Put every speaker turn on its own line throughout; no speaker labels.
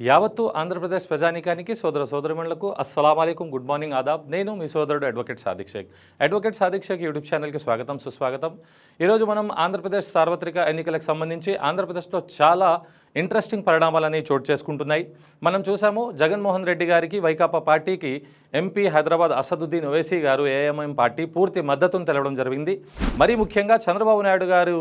యావత్తు ఆంధ్రప్రదేశ్ ప్రజానీకానికి సోదర సోదరిమణులకు అస్సలం అయికం గుడ్ మార్నింగ్ ఆదాబ్. నేను మీ సోదరుడు advocate Sadiq Shaik. Advocate Sadiq Shaik YouTube ఛానల్కి స్వాగతం సుస్వాగతం. ఈరోజు మనం ఆంధ్రప్రదేశ్ సార్వత్రిక ఎన్నికలకు సంబంధించి ఆంధ్రప్రదేశ్లో చాలా ఇంట్రెస్టింగ్ పరిణామాలని చోటు చేసుకుంటున్నాయి. మనం చూసాము జగన్మోహన్ రెడ్డి గారికి వైకాపా పార్టీకి ఎంపీ హైదరాబాద్ అసదుద్దీన్ ఓవైసీ గారు ఏఎంఎం పార్టీ పూర్తి మద్దతును తెలవడం జరిగింది. మరీ ముఖ్యంగా చంద్రబాబు నాయుడు గారు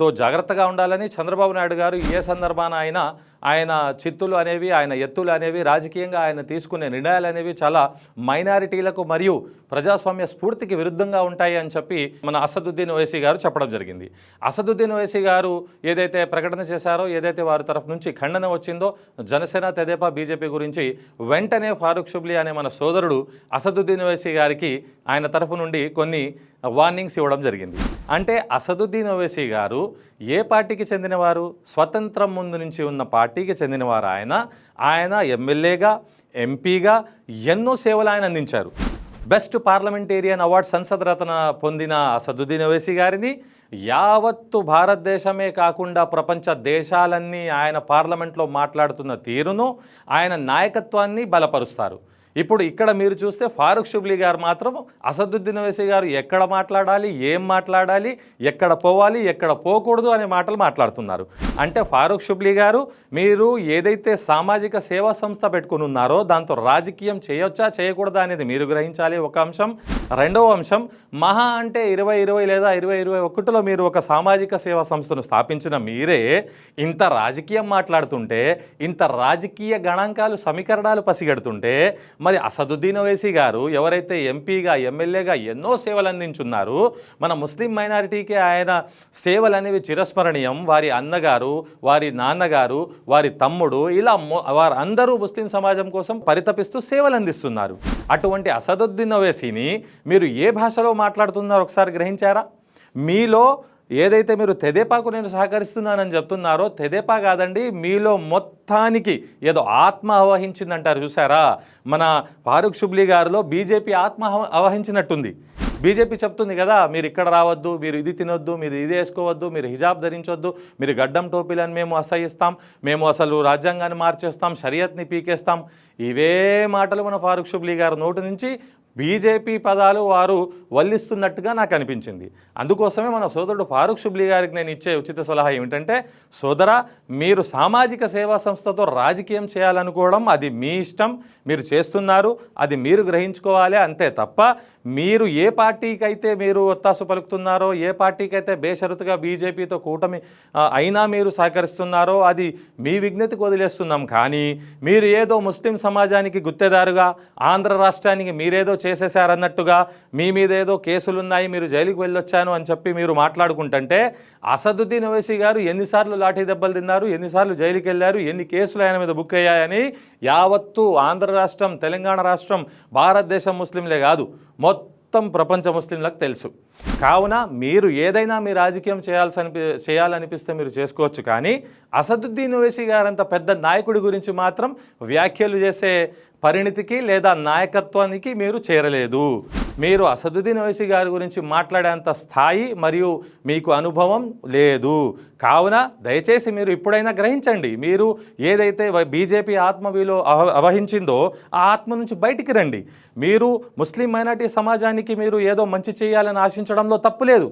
తో జాగ్రత్తగా ఉండాలని చంద్రబాబు నాయుడు గారు ఏ సందర్భాన అయినా ఆయన చిత్తులు అనేవి ఆయన ఎత్తులు అనేవి రాజకీయంగా ఆయన తీసుకునే నిర్ణయాలు అనేవి చాలా మైనారిటీలకు మరియు ప్రజాస్వామ్య స్ఫూర్తికి విరుద్ధంగా ఉంటాయి అని చెప్పి మన అసదుద్దీన్ ఓవైసీ గారు చెప్పడం జరిగింది. అసదుద్దీన్ ఓవైసీ గారు ఏదైతే ప్రకటన చేశారో ఏదైతే వారి తరఫు నుంచి ఖండన వచ్చిందో జనసేన తెదేపా బీజేపీ గురించి వెంటనే ఫారూక్ షుబ్లీ అనే మన సోదరుడు అసదుద్దీన్ ఓవైసీ గారికి ఆయన తరఫు నుండి కొన్ని వార్నింగ్స్ ఇవ్వడం జరిగింది. అంటే అసదుద్దీన్ ఓవైసీ గారు ఏ పార్టీకి చెందినవారు? స్వతంత్రం ముందు నుంచి ఉన్న పార్టీ పార్టీకి చెందినవారు ఆయన. ఆయన ఎమ్మెల్యేగా ఎంపీగా ఎన్నో సేవలు ఆయన అందించారు. Best parliamentarian award Sansad Ratna పొందిన అసదుద్దీన్ ఓవైసీ గారిని యావత్తు భారతదేశమే కాకుండా ప్రపంచ దేశాలన్నీ ఆయన పార్లమెంట్లో మాట్లాడుతున్న తీరును ఆయన నాయకత్వాన్ని బలపరుస్తారు. ఇప్పుడు ఇక్కడ మీరు చూస్తే ఫారూక్ షుబ్లీ గారు మాత్రం అసదుద్దీన్ ఓవైసీ గారు ఎక్కడ మాట్లాడాలి ఏం మాట్లాడాలి ఎక్కడ పోవాలి ఎక్కడ పోకూడదు అనే మాటలు మాట్లాడుతున్నారు. అంటే ఫారూక్ షుబ్లీ గారు మీరు ఏదైతే సామాజిక సేవా సంస్థ పెట్టుకుని ఉన్నారో దాంతో రాజకీయం చేయొచ్చా చేయకూడదా అనేది మీరు గ్రహించాలి. ఒక అంశం. రెండవ అంశం మహా అంటే ఇరవై ఇరవై లేదా ఇరవై ఇరవై ఒకటిలో మీరు ఒక సామాజిక సేవా సంస్థను స్థాపించిన మీరే ఇంత రాజకీయం మాట్లాడుతుంటే ఇంత రాజకీయ గణాంకాలు సమీకరణాలు పసిగడుతుంటే మరి అసదుద్దీన్ ఓవైసీ గారు ఎవరైతే ఎంపీగా ఎమ్మెల్యేగా ఎన్నో సేవలు అందించున్నారు మన ముస్లిం మైనారిటీకి ఆయన సేవలు అనేవి చిరస్మరణీయం. వారి అన్నగారు వారి నాన్నగారు వారి తమ్ముడు ఇలా వారు వారందరూ ముస్లిం సమాజం కోసం పరితపిస్తూ సేవలు అందిస్తున్నారు. అటువంటి అసదుద్దీన్ ఓవైసీని మీరు ఏ భాషలో మాట్లాడుతున్నారో ఒకసారి గ్రహించారా? మీలో ఏదైతే మీరు తెదేపాకు నేను సహకరిస్తున్నానని చెప్తున్నారో తెదేపా కాదండి మీలో మొత్తానికి ఏదో ఆత్మ ఆవహించిందంటారు చూసారా మన ఫారూక్ షుబ్లీ గారిలో బీజేపీ ఆత్మ ఆవహించినట్టుంది. అవహించినట్టుంది బీజేపీ చెప్తుంది కదా మీరు ఇక్కడ రావద్దు మీరు ఇది తినొద్దు మీరు ఇది వేసుకోవద్దు మీరు హిజాబ్ ధరించొద్దు మీరు గడ్డం టోపీలను మేము అసహిస్తాం మేము అసలు రాజ్యాంగాన్ని మార్చేస్తాం షరియత్ని పీకేస్తాం. ఇవే మాటలు మన ఫారూక్ షుబ్లీ గారి నోటి నుంచి బీజేపీ పదాలు వారు వల్లిస్తున్నట్టుగా నాకు అనిపించింది. అందుకోసమే మన సోదరుడు ఫారూక్ షుబ్లీ గారికి నేను ఇచ్చే ఉచిత సలహా ఏమిటంటే సోదర మీరు సామాజిక సేవా సంస్థతో రాజకీయం చేయాలనుకోవడం అది మీ ఇష్టం మీరు చేస్తున్నారు అది మీరు గ్రహించుకోవాలి అంతే తప్ప మీరు ఏ పార్టీకి అయితే మీరు ఒత్తాసు పలుకుతున్నారో ఏ పార్టీకి అయితే బేషరతుగా బీజేపీతో కూటమి అయినా మీరు సహకరిస్తున్నారో అది మీ విజ్ఞతకు వదిలేస్తున్నాం. కానీ మీరు ఏదో ముస్లిం సమాజానికి గుత్తేదారుగా ఆంధ్ర రాష్ట్రానికి మీరేదో చేసేశారన్నట్టుగా మీ మీద ఏదో కేసులున్నాయి మీరు జైలుకి వెళ్ళొచ్చాను అని చెప్పి మీరు మాట్లాడుకుంటుంటే అసదుద్దీన్ ఓవైసీ గారు ఎన్నిసార్లు లాఠీ దెబ్బలు తిన్నారు ఎన్నిసార్లు జైలుకి వెళ్ళారు ఎన్ని కేసులు ఆయన మీద బుక్ అయ్యాయని యావత్తు ఆంధ్ర రాష్ట్రం తెలంగాణ రాష్ట్రం భారతదేశం ముస్లింలే కాదు మొత్తం ప్రపంచ ముస్లింలకు తెలుసు. కావున మీరు ఏదైనా మీ రాజకీయం చేయాల్సి అనిపి చేయాలనిపిస్తే మీరు చేసుకోవచ్చు. కానీ అసదుద్దీన్ ఓవైసీ గారంత పెద్ద నాయకుడి గురించి మాత్రం వ్యాఖ్యలు చేసే పరిణితికి లేదా నాయకత్వానికి మీరు చేరలేదు. మీరు అసదుద్దీన్ ఓవైసీ గారి గురించి మాట్లాడేంత స్థాయి మరియు మీకు అనుభవం లేదు. కావున దయచేసి మీరు ఇప్పుడైనా గ్రహించండి. మీరు ఏదైతే బీజేపీ ఆత్మవిలో అవ అవహించిందో ఆ ఆత్మ నుంచి బయటికి రండి. మీరు ముస్లిం మైనార్టీ సమాజానికి మీరు ఏదో మంచి చేయాలని ఆశించడంలో తప్పు లేదు.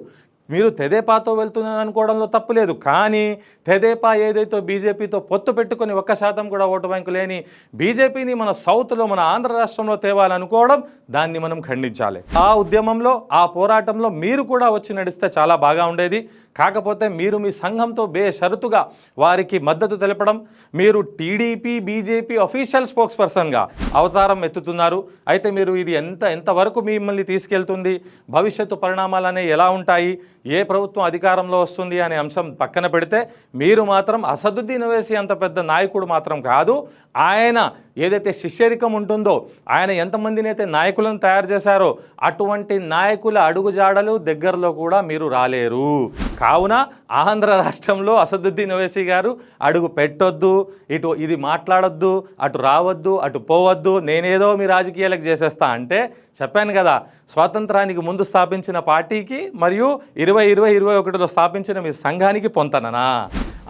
మీరు తెదేపాతో వెళ్తున్నాను అనుకోవడంలో తప్పు లేదు. కానీ తెదేపా ఏదైతే బీజేపీతో పొత్తు పెట్టుకొని ఒక్క శాతం కూడా ఓటు బ్యాంకు లేని బీజేపీని మన సౌత్లో మన ఆంధ్ర రాష్ట్రంలో తేవాలనుకోవడం దాన్ని మనం ఖండించాలి. ఆ ఉద్యమంలో ఆ పోరాటంలో మీరు కూడా వచ్చి నడిస్తే చాలా బాగా ఉండేది. కాకపోతే మీరు మీ సంఘంతో బేషరతుగా వారికి మద్దతు తెలపడం మీరు టీడీపీ బీజేపీ అఫీషియల్ స్పోక్స్ పర్సన్గా అవతారం ఎత్తుతున్నారు. అయితే మీరు ఇది ఎంత ఎంతవరకు మిమ్మల్ని తీసుకెళ్తుంది? భవిష్యత్తు పరిణామాలు అనేవి ఎలా ఉంటాయి? ఏ ప్రభుత్వం అధికారంలో వస్తుంది అనే అంశం పక్కన పెడితే మీరు మాత్రం అసదుద్దీన్ వేసి అంత పెద్ద నాయకుడు మాత్రం కాదు. ఆయన ఏదైతే శిష్యరికం ఉంటుందో ఆయన ఎంతమందిని అయితే నాయకులను తయారు చేశారో అటువంటి నాయకుల అడుగుజాడలు దగ్గరలో కూడా మీరు రాలేరు. కావున ఆంధ్ర రాష్ట్రంలో అసదుద్దీన్ ఓవైసీ గారు అడుగు పెట్టొద్దు ఇటు ఇది మాట్లాడొద్దు అటు రావద్దు అటు పోవద్దు నేనేదో మీ రాజకీయాలకు చేసేస్తా అంటే చెప్పాను కదా స్వాతంత్రానికి ముందు స్థాపించిన పార్టీకి మరియు ఇరవై ఇరవై ఇరవై ఒకటిలో స్థాపించిన మీ సంఘానికి పొంతననా?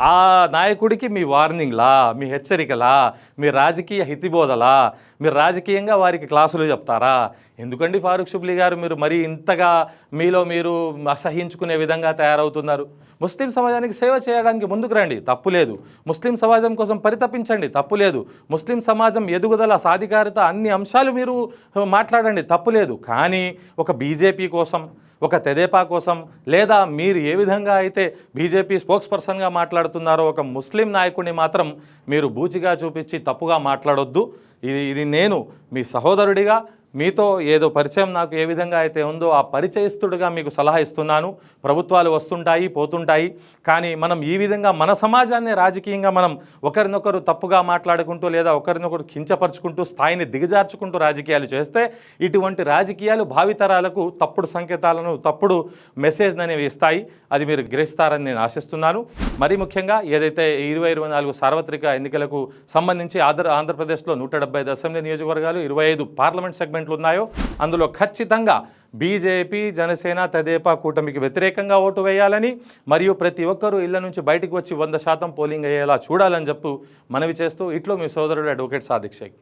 ఆ నాయకుడికి మీ వార్నింగ్లా మీ హెచ్చరికలా మీ రాజకీయ హితిబోధలా మీరు రాజకీయంగా వారికి క్లాసులు చెప్తారా? ఎందుకండి ఫారూక్ షుబ్లీ గారు మీరు మరీ ఇంతగా మీలో మీరు అసహించుకునే విధంగా తయారవుతున్నారు? ముస్లిం సమాజానికి సేవ చేయడానికి ముందుకు రండి తప్పు లేదు. ముస్లిం సమాజం కోసం పరితపించండి తప్పు లేదు. ముస్లిం సమాజం ఎదుగుదల సాధికారత అన్ని అంశాలు మీరు మాట్లాడండి తప్పు లేదు. కానీ ఒక బీజేపీ కోసం ఒక తెదేపా కోసం లేదా మీరు ఏ విధంగా అయితే బీజేపీ స్పోక్స్ పర్సన్గా మాట్లాడుతున్నారో ఒక ముస్లిం నాయకుడిని మాత్రం మీరు బూచిగా చూపించి తప్పుగా మాట్లాడొద్దు. ఇది ఇది నేను మీ సహోదరుడిగా మీతో ఏదో పరిచయం నాకు ఏ విధంగా అయితే ఉందో ఆ పరిచయస్తుడిగా మీకు సలహా ఇస్తున్నాను. ప్రభుత్వాలు వస్తుంటాయి పోతుంటాయి. కానీ మనం ఈ విధంగా మన సమాజాన్ని రాజకీయంగా మనం ఒకరినొకరు తప్పుగా మాట్లాడుకుంటూ లేదా ఒకరినొకరు కించపరుచుకుంటూ స్థాయిని దిగజార్చుకుంటూ రాజకీయాలు చేస్తే ఇటువంటి రాజకీయాలు భావితరాలకు తప్పుడు సంకేతాలను తప్పుడు మెసేజ్ అనేవి ఇస్తాయి. అది మీరు గ్రహిస్తారని నేను ఆశిస్తున్నాను. మరీ ముఖ్యంగా ఏదైతే ఇరవై ఇరవై నాలుగు సార్వత్రిక ఎన్నికలకు సంబంధించి ఆంధ్ర ఆంధ్రప్రదేశ్లో నూట డెబ్బై ఐదు అసెంబ్లీ నియోజకవర్గాలు ఇరవై ఐదు పార్లమెంట్ సెగ్మెంట్ పార్లమెంట్లు ఉన్నాయో అందులో ఖచ్చితంగా బీజేపీ జనసేన తెదేపా కూటమికి వ్యతిరేకంగా ఓటు వేయాలని మరియు ప్రతి ఒక్కరూ ఇళ్ళ నుంచి బయటకు వచ్చి వంద శాతం పోలింగ్ అయ్యేలా చూడాలని చెప్పు మనవి చేస్తూ ఇట్లో మీ సోదరుడు అడ్వకేట్ సాదిక్ షేక్.